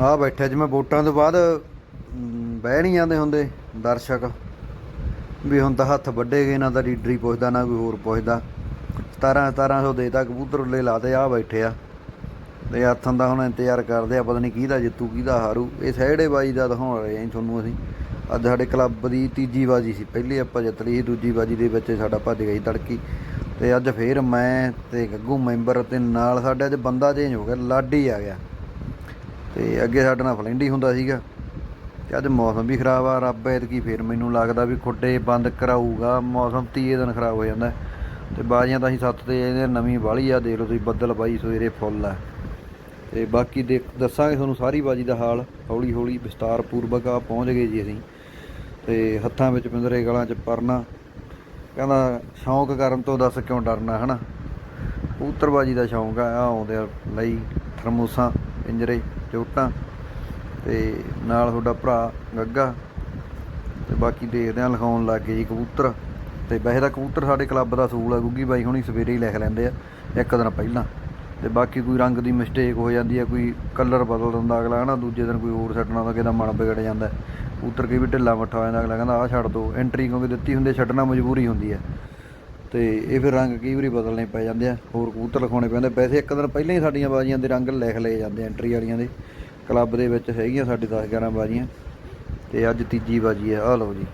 ਆ ਬੈਠਿਆ ਜਿਵੇਂ ਵੋਟਾਂ ਤੋਂ ਬਾਅਦ ਬਹਿ ਨਹੀਂ ਜਾਂਦੇ ਹੁੰਦੇ ਦਰਸ਼ਕ। ਵੀ ਹੁਣ ਤਾਂ ਹੱਥ ਵੱਡੇ ਗਏ ਨਾ ਤਾਂ ਲੀਡਰ ਹੀ ਪੁੱਛਦਾ, ਨਾ ਕੋਈ ਹੋਰ ਪੁੱਛਦਾ। 17 1700 ਦੇ ਤਾਂ ਕਬੂਤਰ ਉੱਲੇ ਲਾਤੇ ਆ ਬੈਠੇ ਆ। ਤੇ ਹੱਥਾਂ ਦਾ ਹੁਣ ਇੰਤਜ਼ਾਰ ਕਰਦੇ ਆ, ਪਤਾ ਨਹੀਂ ਕਿਹਦਾ ਜਿੱਤੂ, ਕਿਹਦਾ ਹਾਰੂ। ਇਹ ਸਹਿੜੇ ਬਾਜੀ ਦਾ ਦਿਖਾਉਣ ਰਹੇ ਆ ਜੀ ਤੁਹਾਨੂੰ ਅਸੀਂ। ਅੱਜ ਸਾਡੇ ਕਲੱਬ ਦੀ ਤੀਜੀ ਬਾਜੀ ਸੀ, ਪਹਿਲੀ ਆਪਾਂ ਜਿੱਤ ਲਈ ਸੀ ਦੂਜੀ ਬਾਜੀ ਦੇ ਵਿੱਚ ਸਾਡਾ ਭੱਜ ਗਈ ਤੜਕੀ। ਤੇ ਅੱਜ ਫੇਰ ਮੈਂ ਤੇ ਗੱਗੂ ਮੈਂਬਰ ਤੇ ਨਾਲ ਸਾਡੇ ਅੱਜ ਬੰਦਾ ਚੇਂਜ ਹੋ ਗਿਆ, ਲਾਡੀ ਆ ਗਿਆ। ਤੇ ਅੱਗੇ ਸਾਡੇ ਨਾਲ ਫਲੈਂਡੀ ਹੁੰਦਾ ਸੀਗਾ ਤੇ ਅੱਜ ਮੌਸਮ ਵੀ ਖਰਾਬ ਆ, ਰੱਬ ਐਤਕੀ ਫੇਰ ਮੈਨੂੰ ਲੱਗਦਾ ਵੀ ਖੁੱਡੇ ਬੰਦ ਕਰਾਊਗਾ, ਮੌਸਮ ਤੀਏ ਦਿਨ ਖਰਾਬ ਹੋ ਜਾਂਦਾ। ਤੇ ਬਾਜ਼ੀਆਂ ਤਾਂ ਅਸੀਂ ਸੱਤ ਤੇ ਇਹਦੇ ਨਵੀਂ ਵਾਲੀ ਆ, ਦੇਖ ਲਓ ਤੁਸੀਂ ਬੱਦਲ ਬਾਈ ਸਵੇਰੇ ਫੁੱਲ ਆ। ਤੇ ਬਾਕੀ ਦੇਖ, ਦੱਸਾਂਗੇ ਤੁਹਾਨੂੰ ਸਾਰੀ ਬਾਜੀ ਦਾ ਹਾਲ, ਹੌਲੀ ਹੌਲੀ ਵਿਸਤਾਰ ਪੂਰਵਕ ਆ, ਪਹੁੰਚ ਗਏ ਜੀ ਅਸੀਂ। ਤੇ ਹੱਥਾਂ ਵਿੱਚ ਪਿੰਦਰੇ ਗਲਾਂ 'ਚ ਪਰਨਾ, ਕਹਿੰਦਾ ਸ਼ੌਂਕ ਕਰਨ ਤੋਂ ਦੱਸ ਕਿਉਂ ਡਰਨਾ, ਹਨਾ? ਕਬੂਤਰਬਾਜੀ ਦਾ ਸ਼ੌਂਕ ਆ ਆਹ ਆਉਂਦੇ ਆ ਲਈ ਥਰਮੋਸਾਂ ਪਿੰਜਰੇ ਚੋਟਾਂ ਤੇ ਨਾਲ ਤੁਹਾਡਾ ਭਰਾ ਗੱਗਾ ਤੇ ਬਾਕੀ ਦੇਖਦੇ ਆ ਲਿਖਾਉਣ ਲੱਗ ਗਏ ਜੀ ਕਬੂਤਰ। ਤੇ ਵੈਸੇ ਤਾਂ ਕਬੂਤਰ ਸਾਡੇ ਕਲੱਬ ਦਾ ਸੂਲ ਆ ਗੁੱਗੀ ਬਾਈ ਹੁਣੀ ਸਵੇਰੇ ਹੀ ਲਿਖ ਲੈਂਦੇ ਆ ਇੱਕ ਦਿਨ ਪਹਿਲਾਂ। ਤੇ ਬਾਕੀ ਕੋਈ ਰੰਗ ਦੀ ਮਿਸਟੇਕ ਹੋ ਜਾਂਦੀ ਆ ਕੋਈ ਕਲਰ ਬਦਲ ਦਿੰਦਾ ਅਗਲਾ ਹਨਾ ਦੂਜੇ ਦਿਨ ਕੋਈ ਹੋਰ ਛੱਡਣਾ ਤਾਂ ਕਿਹਦਾ ਮਨ ਵਿਗੜ ਜਾਂਦਾ। ਕਬੂਤਰ ਕਈ ਵੀ ਢਿੱਲਾ ਮੱਠਾ ਹੋ ਜਾਂਦਾ ਅਗਲਾ ਕਹਿੰਦਾ ਆਹ ਛੱਡ ਦੋ ਐਂਟਰੀ ਕਿਉਂਕਿ ਦਿੱਤੀ ਹੁੰਦੀ ਆ, ਛੱਡਣਾ ਮਜਬੂਰੀ ਹੁੰਦੀ ਹੈ ਤੇ ਇਹ ਫਿਰ ਰੰਗ ਕਈ ਵਾਰੀ ਬਦਲਨੇ ਪੈ ਜਾਂਦੇ ਆ, ਹੋਰ ਕਬੂਤਰ ਲਿਖਾਉਣੇ ਪੈਂਦੇ ਵੈਸੇ ਇੱਕ ਦਿਨ ਪਹਿਲਾਂ ਹੀ ਸਾਡੀਆਂ ਬਾਜ਼ੀਆਂ ਦੇ ਰੰਗ ਲਿਖ ਲਏ ਜਾਂਦੇ ਐਂਟਰੀ ਵਾਲੀਆਂ ਦੇ। ਕਲੱਬ ਦੇ ਵਿੱਚ ਹੈਗੀਆਂ ਸਾਡੇ 10 11 ਬਾਜ਼ੀਆਂ। ਤੇ ਅੱਜ ਤੀਜੀ ਬਾਜੀ ਆ, ਆਹ ਲਓ ਜੀ,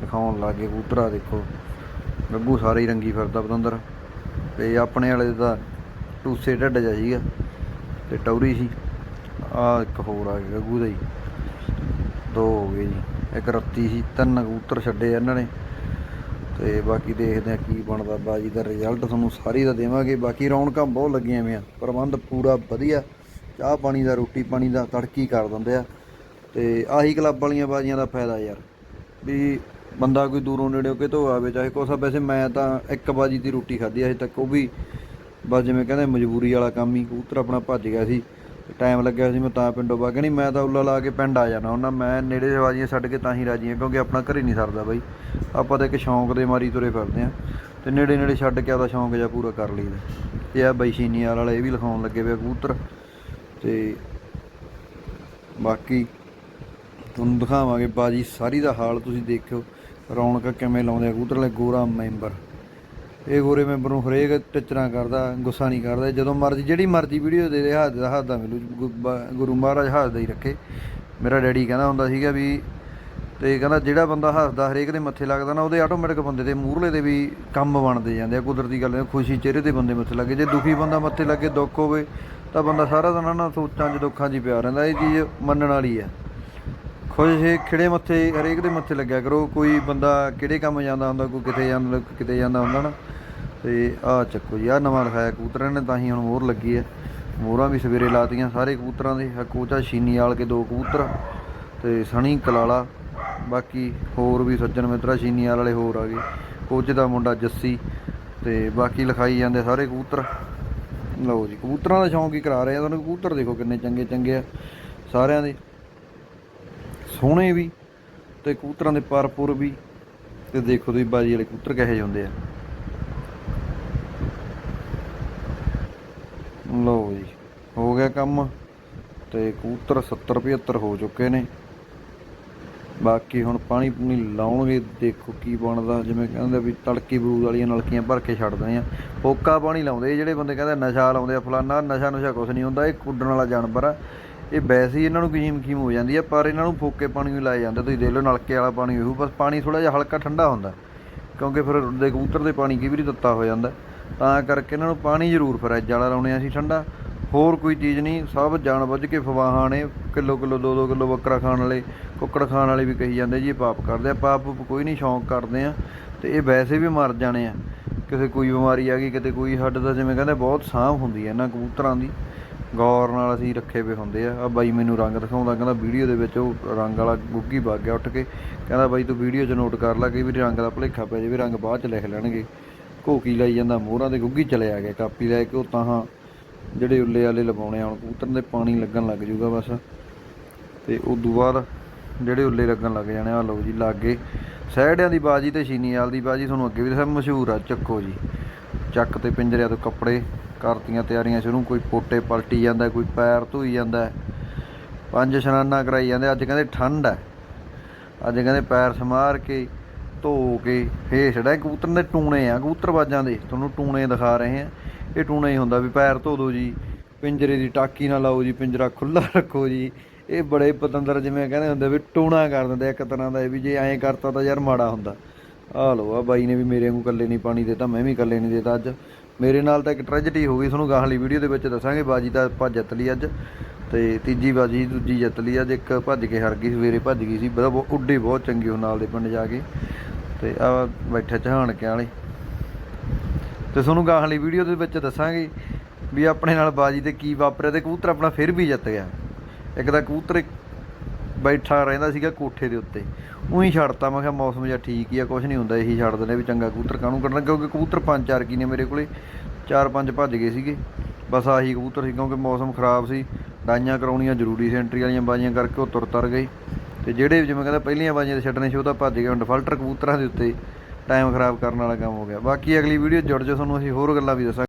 ਦਿਖਾਉਣ ਲੱਗੇ ਕਬੂਤਰਾ, ਦੇਖੋ। ਗੱਗੂ ਸਾਰੇ ਹੀ ਰੰਗੀ ਫਿਰਦਾ ਪਤੰਦਰ। ਤੇ ਆਪਣੇ ਵਾਲੇ ਦਾ ਟੂਸੇ ਢੱਡ ਜਿਹਾ ਸੀਗਾ, ਤੇ ਟੌਰੀ ਸੀ। ਆ ਇੱਕ ਹੋਰ ਆ ਗਿਆ ਗੱਗੂ ਦਾ ਹੀ। ਦੋ ਹੋ ਗਏ ਜੀ, ਇੱਕ ਰੱਤੀ ਸੀ, ਤਿੰਨ ਕਬੂਤਰ ਛੱਡੇ ਇਹਨਾਂ ਨੇ। ਤੇ ਬਾਕੀ ਦੇਖਦੇ ਆ ਕੀ ਬਣਦਾ। ਬਾਜੀ ਦਾ ਰਿਜ਼ਲਟ ਤੁਹਾਨੂੰ ਸਾਰੀ ਦਾ ਦੇਵਾਂਗੇ। ਬਾਕੀ ਰੌਣਕਾਂ ਬਹੁਤ ਲੱਗੀਆਂ ਹੋਈਆਂ। ਪ੍ਰਬੰਧ ਪੂਰਾ ਵਧੀਆ। ਚਾਹ ਪਾਣੀ ਦਾ, ਰੋਟੀ ਪਾਣੀ ਦਾ ਤੜਕੀ ਕਰ ਦਿੰਦੇ ਆ। ਤੇ ਆਹੀ ਕਲੱਬ ਵਾਲੀਆਂ ਬਾਜੀਆਂ ਦਾ ਫਾਇਦਾ ਯਾਰ। ਵੀ ਬੰਦਾ ਕੋਈ ਦੂਰੋਂ ਨੇੜਿਓਂ ਕਿਤੋਂ ਆਵੇ, ਚਾਹੇ ਕੋਸਾ ਵੈਸੇ ਮੈਂ ਤਾਂ ਇੱਕ ਬਾਜੀ ਦੀ ਰੋਟੀ ਖਾਧੀ ਅਜੇ ਤੱਕ ਉਹ ਵੀ ਬਸ ਜਿਵੇਂ ਕਹਿੰਦੇ ਮਜਬੂਰੀ ਵਾਲਾ ਕੰਮ ਹੀ। ਕਬੂਤਰ ਆਪਣਾ ਭੱਜ ਗਿਆ ਸੀ। ਟਾਈਮ ਲੱਗਿਆ ਸੀ ਮੈਂ ਤਾਂ ਪਿੰਡੋਂ ਬਾਗ ਨਹੀਂ ਮੈਂ ਤਾਂ ਉੱਲਾ ਲਾ ਕੇ ਪਿੰਡ ਆ ਜਾਣਾ ਉਹਨਾਂ ਮੈਂ ਨੇੜੇ ਬਾਜੀਆਂ ਛੱਡ ਕੇ ਤਾਂ ਹੀ ਰਾਜੀਆਂ ਕਿਉਂਕਿ ਆਪਣਾ ਘਰੇ ਨਹੀਂ ਸਰਦਾ ਬਾਈ। ਆਪਾਂ ਤਾਂ ਇੱਕ ਸ਼ੌਂਕ ਦੇ ਮਾਰੀ ਤੁਰੇ ਫਿਰਦੇ ਆ। ਤੇ ਨੇੜੇ ਨੇੜੇ ਛੱਡ ਕੇ ਆਪਦਾ ਸ਼ੌਂਕ ਜਿਹਾ ਪੂਰਾ ਕਰ ਲਈਦਾ। ਤੇ ਆ ਬਾਈ ਸ਼ੀਨੀਆਰ ਵਾਲੇ ਇਹ ਵੀ ਲਿਖਾਉਣ ਲੱਗੇ ਪਿਆ ਕਬੂਤਰ। ਤੇ ਬਾਕੀ ਤੁਹਾਨੂੰ ਦਿਖਾਵਾਂਗੇ ਬਾਜੀ, ਸਾਰੀ ਦਾ ਹਾਲ ਤੁਸੀਂ ਦੇਖਿਓ। ਰੌਣਕ ਕਿਵੇਂ ਲਾਉਂਦੇ ਆ ਕਬੂਤਰ ਲੈ ਗੋਰਾ ਮੈਂਬਰ। ਇਹ ਗੋਰੇ ਮੈਂਬਰ ਨੂੰ ਹਰੇਕ ਟਿਚਰਾਂ ਕਰਦਾ, ਗੁੱਸਾ ਨਹੀਂ ਕਰਦਾ, ਜਦੋਂ ਮਰਜ਼ੀ, ਜਿਹੜੀ ਮਰਜ਼ੀ ਵੀਡੀਓ ਦੇ ਦੇ ਹੱਥ ਦਾ ਹੱਥ ਦਾ ਮਿਲੂ, ਗੁ- ਬਾ- ਗੁਰੂ ਮਹਾਰਾਜ ਹੱਥ ਦਾ ਹੀ ਰੱਖੇ। ਮੇਰਾ ਡੈਡੀ ਕਹਿੰਦਾ ਹੁੰਦਾ ਸੀਗਾ ਵੀ, ਤੇ ਕਹਿੰਦਾ ਜਿਹੜਾ ਬੰਦਾ ਹੱਸਦਾ, ਹਰੇਕ ਦੇ ਮੱਥੇ ਲੱਗਦਾ ਨਾ, ਉਹਦੇ ਆਟੋਮੈਟਿਕ ਬੰਦੇ ਦੇ ਮੂਹਰਲੇ ਦੇ ਵੀ ਕੰਮ ਬਣਦੇ ਜਾਂਦੇ ਆ, ਕੁਦਰਤੀ ਗੱਲ ਹੈ ਖੁਸ਼ੀ ਚਿਹਰੇ ਤੇ ਬੰਦੇ ਮੱਥੇ ਲੱਗੇ। ਜੇ ਦੁਖੀ ਬੰਦਾ ਮੱਥੇ ਲੱਗੇ, ਦੁੱਖ ਹੋਵੇ, ਤਾਂ ਬੰਦਾ ਸਾਰਾ ਦਿਨ ਨਾ ਸੋਚਾਂ 'ਚ, ਦੁੱਖਾਂ 'ਚ ਹੀ ਪਿਆ ਰਹਿੰਦਾ, ਇਹ ਚੀਜ਼ ਮੰਨਣ ਵਾਲੀ ਆ। ਖੁਸ਼ ਹੈ ਖਿੜੇ ਮੱਥੇ, ਹਰੇਕ ਦੇ ਮੱਥੇ ਲੱਗਿਆ ਕਰੋ, ਕੋਈ ਬੰਦਾ ਕਿਹੜੇ ਕੰਮ ਜਾਂਦਾ ਹੁੰਦਾ, ਕੋਈ ਕਿਤੇ ਜਾਂਦਾ ਕਿਤੇ ਜਾਂਦਾ ਹੁੰਦਾ ਨਾ ਤੇ ਆਹ ਚੱਕੋ ਜੀ ਆਹ ਨਵਾਂ ਲਿਖਾਇਆ ਕਬੂਤਰਾਂ ਨੇ, ਤਾਂ ਹੀ ਹੁਣ ਮੋਹਰ ਲੱਗੀ ਹੈ। ਮੋਹਰਾਂ ਵੀ ਸਵੇਰੇ ਲਾਤੀਆਂ ਸਾਰੇ ਕਬੂਤਰਾਂ ਦੇ ਕੋਚਾ ਸ਼ੀਨੀ ਵਾਲ ਕੇ ਦੋ ਕਬੂਤਰ, ਤੇ ਸਣੀ ਕਲਾਲਾ, ਬਾਕੀ ਹੋਰ ਵੀ ਸੱਜਣ ਮਿੱਤਰਾ ਸ਼ੀਨੀ ਵਾਲ ਵਾਲੇ ਹੋਰ ਆ ਗਏ। ਕੋਚ ਦਾ ਮੁੰਡਾ ਜੱਸੀ, ਤੇ ਬਾਕੀ ਲਿਖਾਈ ਜਾਂਦੇ ਸਾਰੇ ਕਬੂਤਰ। ਲਓ ਜੀ, ਕਬੂਤਰਾਂ ਦਾ ਸ਼ੌਂਕ ਹੀ ਕਰਾ ਰਹੇ ਆ ਤੁਹਾਨੂੰ, ਕਬੂਤਰ ਦੇਖੋ ਕਿੰਨੇ ਚੰਗੇ ਚੰਗੇ ਆ ਸਾਰਿਆਂ ਦੇ। ਸੋਹਣੇ ਵੀ, ਤੇ ਕਬੂਤਰਾਂ ਦੇ ਪਰਪੁਰ ਵੀ, ਤੇ ਦੇਖੋ ਤੁਸੀਂ ਬਾਜੀ ਵਾਲੇ ਕਬੂਤਰ ਕਿਹੋ ਜਿਹੇ ਹੁੰਦੇ ਆ ਲਓ ਜੀ ਹੋ ਗਿਆ ਕੰਮ। ਤੇ ਕਬੂਤਰ 70 75 ਹੋ ਚੁੱਕੇ ਨੇ। ਬਾਕੀ ਹੁਣ ਪਾਣੀ ਪੂਣੀ ਲਾਉਣਗੇ, ਦੇਖੋ ਕੀ ਬਣਦਾ। ਜਿਵੇਂ ਕਹਿੰਦੇ ਵੀ ਤੜਕੀ ਬਰੂਦ ਵਾਲੀਆਂ ਨਲਕੀਆਂ ਭਰ ਕੇ ਛੱਡਦੇ ਆ। ਫੋਕਾ ਪਾਣੀ ਲਾਉਂਦੇ ਇਹ ਜਿਹੜੇ ਬੰਦੇ ਕਹਿੰਦੇ ਨਸ਼ਾ ਲਾਉਂਦੇ ਆ, ਫਲਾਨਾ ਨਸ਼ਾ ਨੁਸ਼ਾ ਕੁਛ ਨਹੀਂ ਹੁੰਦਾ, ਇਹ ਕੁੱਡਣ ਵਾਲਾ ਜਾਨਵਰ ਆ। ਇਹ ਵੈਸੇ ਹੀ ਇਹਨਾਂ ਨੂੰ ਕੀਮ ਕੀਮ ਹੋ ਜਾਂਦੀ ਆ, ਪਰ ਇਹਨਾਂ ਨੂੰ ਫੋਕੇ ਪਾਣੀ ਵੀ ਲਾਏ ਜਾਂਦਾ ਤੁਸੀਂ ਦੇਖ ਲਓ ਨਲਕੇ ਵਾਲਾ ਪਾਣੀ ਹੋਊ, ਬਸ ਪਾਣੀ ਥੋੜਾ ਜਿਹਾ ਹਲਕਾ ਠੰਡਾ ਹੁੰਦਾ, ਕਿਉਂਕਿ ਫਿਰ ਦੇ ਕਬੂਤਰ ਦੇ ਪਾਣੀ ਕਈ ਵਾਰੀ ਦਿੱਤਾ ਹੋ ਜਾਂਦਾ। ਤਾਂ ਕਰਕੇ ਇਹਨਾਂ ਨੂੰ ਪਾਣੀ ਜ਼ਰੂਰ, ਫਰਿੱਜ ਵਾਲਾ ਲਾਉਣੇ ਆ ਅਸੀਂ ਠੰਡਾ। ਹੋਰ ਕੋਈ ਚੀਜ਼ ਨਹੀਂ, ਸਭ ਜਾਣ ਬੁੱਝ ਕੇ ਫਵਾਹਾਂ ਨੇ, ਕਿਲੋ ਕਿਲੋ 2-2 ਕਿਲੋ ਬੱਕਰਾ ਖਾਣ ਵਾਲੇ, ਕੁੱਕੜ ਖਾਣ ਵਾਲੇ ਵੀ ਕਹੀ ਜਾਂਦੇ ਜੀ, ਇਹ ਪਾਪ ਕਰਦੇ ਆ, ਪਾਪ ਕੋਈ ਨਹੀਂ, ਸ਼ੌਂਕ ਕਰਦੇ ਆ, ਤੇ ਇਹ ਵੈਸੇ ਵੀ ਮਰ ਜਾਣੇ ਆ। ਕਿਸੇ ਕੋਈ ਬਿਮਾਰੀ ਆ ਗਈ, ਕਿਤੇ ਕੋਈ ਹੱਡ ਦਾ ਜਿਵੇਂ ਕਹਿੰਦੇ ਬਹੁਤ ਸਾਂਭ ਹੁੰਦੀ ਹੈ ਇਹਨਾਂ ਕਬੂਤਰਾਂ ਦੀ। ਗੌਰ ਨਾਲ ਅਸੀਂ ਰੱਖੇ ਵੇ ਹੁੰਦੇ ਆ। ਆ ਬਾਈ ਮੈਨੂੰ ਰੰਗ ਦਿਖਾਉਂਦਾ, ਕਹਿੰਦਾ ਵੀਡੀਓ ਦੇ ਵਿੱਚ ਉਹ ਰੰਗ ਵਾਲਾ ਗੁੱਗੀ ਵਗ ਗਿਆ ਉੱਠ ਕੇ। ਕਹਿੰਦਾ ਬਾਈ ਤੂੰ ਵੀਡੀਓ 'ਚ ਨੋਟ ਕਰ ਲੈ ਕਿ ਵੀ ਰੰਗ ਦਾ ਭੁਲੇਖਾ ਪੈ ਜਾਵੇ, ਰੰਗ ਬਾਅਦ 'ਚ ਲਿਖ ਲੈਣਗੇ। ਘੋਕੀ ਲਾਈ ਜਾਂਦਾ ਮੋਹਰਾਂ ਦੇ ਗੁੱਗੀ ਚਲੇ ਆ ਗਿਆ, ਕਾਪੀ ਲੈ ਕੇ ਉਹ ਤਾਂ ਜਿਹੜੇ ਉੱਲੇ ਵਾਲੇ ਲਗਾਉਣੇ ਆ, ਹੁਣ ਕਬੂਤਰ ਦੇ ਪਾਣੀ ਲੱਗਣ ਲੱਗ ਜੂਗਾ ਬਸ। ਤੇ ਉਦੋਂ ਬਾਅਦ ਜਿਹੜੇ ਉੱਲੇ ਲੱਗਣ ਲੱਗ ਜਾਣੇ ਆ ਲਓ ਜੀ, ਲਾਗੇ। ਸਹਿੜਿਆਂ ਦੀ ਬਾਜੀ ਤੇ ਸ਼ੀਨੀਵਾਲ ਦੀ ਬਾਜੀ ਤੁਹਾਨੂੰ ਅੱਗੇ ਵੀ ਦੱਸਿਆ ਮਸ਼ਹੂਰ ਆ, ਚੱਕੋ ਜੀ। ਚੱਕ ਤੇ ਪਿੰਜਰਿਆਂ ਤੋਂ ਕੱਪੜੇ ਕਰਤੀਆਂ ਤਿਆਰੀਆਂ ਸ਼ੁਰੂ, ਕੋਈ ਪੋਟੇ ਪਲਟੀ ਜਾਂਦਾ, ਕੋਈ ਪੈਰ ਧੋਈ ਜਾਂਦਾ। ਪੰਜ ਇਸ਼ਨਾਨਾਂ ਕਰਾਈ ਜਾਂਦੇ, ਅੱਜ ਕਹਿੰਦੇ ਠੰਡ ਹੈ ਅੱਜ ਕਹਿੰਦੇ ਪੈਰ ਸਮਾਰ ਕੇ, ਧੋ ਕੇ, ਫੇਰ ਛੜਾ ਕਬੂਤਰ ਦੇ ਟੂਣੇ ਆ ਕਬੂਤਰਬਾਜ਼ਾਂ ਦੇ, ਤੁਹਾਨੂੰ ਟੂਣੇ ਦਿਖਾ ਰਹੇ ਆ। ਇਹ ਟੂਣਾ ਹੀ ਹੁੰਦਾ ਵੀ ਪੈਰ ਧੋ ਦੋ ਜੀ, ਪਿੰਜਰੇ ਦੀ ਟਾਕੀ ਨਾ ਲਾਓ ਜੀ, ਪਿੰਜਰਾ ਖੁੱਲਾ ਰੱਖੋ ਜੀ। ਇਹ ਬੜੇ ਪਤੰਦਰ ਜਿਵੇਂ ਕਹਿੰਦੇ ਹੁੰਦੇ ਵੀ ਟੂਣਾ ਕਰ ਦਿੰਦੇ ਇੱਕ ਤਰ੍ਹਾਂ ਦਾ, ਇਹ ਵੀ ਜੇ ਐਂ ਕਰਤਾ ਤਾਂ ਯਾਰ ਮਾੜਾ ਹੁੰਦਾ। ਆ ਲੋ ਆ ਬਾਈ ਨੇ ਵੀ ਮੇਰੇ ਨੂੰ ਇਕੱਲੇ ਨਹੀਂ ਪਾਣੀ ਦੇਤਾ, ਮੈਂ ਵੀ ਇਕੱਲੇ ਨਹੀਂ ਦੇਤਾ ਅੱਜ। ਮੇਰੇ ਨਾਲ ਤਾਂ ਇੱਕ ਟ੍ਰੈਜਡੀ ਹੋ ਗਈ, ਤੁਹਾਨੂੰ ਗਾਹਲੀ ਵੀਡੀਓ ਦੇ ਵਿੱਚ ਦੱਸਾਂਗੇ, ਬਾਜੀ ਤਾਂ ਆਪਾਂ ਜਿੱਤ ਲਈ ਅੱਜ। ਤੇ ਤੀਜੀ ਬਾਜੀ ਦੂਜੀ ਜਿੱਤ ਲਈ ਅੱਜ, ਇੱਕ ਭੱਜ ਕੇ ਹਰ ਗਈ, ਸਵੇਰੇ ਭੱਜ ਗਈ ਸੀ ਬੜਾ ਬਹੁਤ- ਉੱਡੀ ਬਹੁਤ ਚੰਗੀ ਉਹ ਨਾਲ ਦੇ ਪਿੰਡ ਜਾ ਕੇ। ਤੇ ਆ ਬੈਠਾ ਚਹਾਣ ਕੇ ਵਾਲੇ। ਤੇ ਤੁਹਾਨੂੰ ਗਾਹਲੀ ਵੀਡੀਓ ਦੇ ਵਿੱਚ ਦੱਸਾਂਗੇ ਵੀ ਆਪਣੇ ਨਾਲ ਬਾਜੀ ਤੇ ਕੀ ਵਾਪਰਿਆ ਤੇ ਕਬੂਤਰ ਆਪਣਾ ਫਿਰ ਵੀ ਜਿੱਤ ਗਿਆ। ਇੱਕ ਤਾਂ ਕਬੂਤਰ ਇੱਕ ਬੈਠਾ ਰਹਿੰਦਾ ਸੀਗਾ ਕੋਠੇ ਦੇ ਉੱਤੇ। ਉਹੀ ਛੱਡਤਾ, ਮੈਂ ਕਿਹਾ ਮੌਸਮ ਜਿਹਾ ਠੀਕ ਹੀ ਆ ਕੁਝ ਨਹੀਂ ਹੁੰਦਾ, ਇਹੀ ਛੱਡ ਦਿੰਦੇ ਵੀ ਚੰਗਾ ਕਬੂਤਰ ਕਾਹਨੂੰ ਕੱਢਣਾ, ਕਿਉਂਕਿ ਕਬੂਤਰ ਪੰਜ ਚਾਰ ਕੀ ਨੇ ਮੇਰੇ ਕੋਲੇ, ਚਾਰ ਪੰਜ ਭੱਜ ਗਏ ਸੀਗੇ। ਬਸ ਆਹੀ ਕਬੂਤਰ ਸੀ, ਕਿਉਂਕਿ ਮੌਸਮ ਖਰਾਬ ਸੀ ਡਾਈਆਂ ਕਰਾਉਣੀਆਂ ਜ਼ਰੂਰੀ ਸੀ ਐਂਟਰੀ ਵਾਲੀਆਂ ਬਾਜ਼ੀਆਂ ਕਰਕੇ ਉਹ ਤੁਰ ਤਰ ਗਏ। ਤੇ ਜਿਹੜੇ ਜਿਵੇਂ ਕਹਿੰਦਾ ਪਹਿਲੀਆਂ ਬਾਜ਼ੀਆਂ ਤੇ ਛੱਡਣੇ ਸੀ, ਉਹ ਤਾਂ ਭੱਜ ਗਏ, ਹੁਣ ਡਿਫਾਲਟਰ ਕਬੂਤਰਾਂ ਦੇ ਉੱਤੇ। ਟਾਈਮ ਖਰਾਬ ਕਰਨ ਵਾਲਾ ਕੰਮ ਹੋ ਗਿਆ। ਬਾਕੀ ਅਗਲੀ ਵੀਡੀਓ ਜੁੜ ਜਾਓ, ਤੁਹਾਨੂੰ ਅਸੀਂ ਹੋਰ ਗੱਲਾਂ ਵੀ ਦੱਸਾਂਗੇ।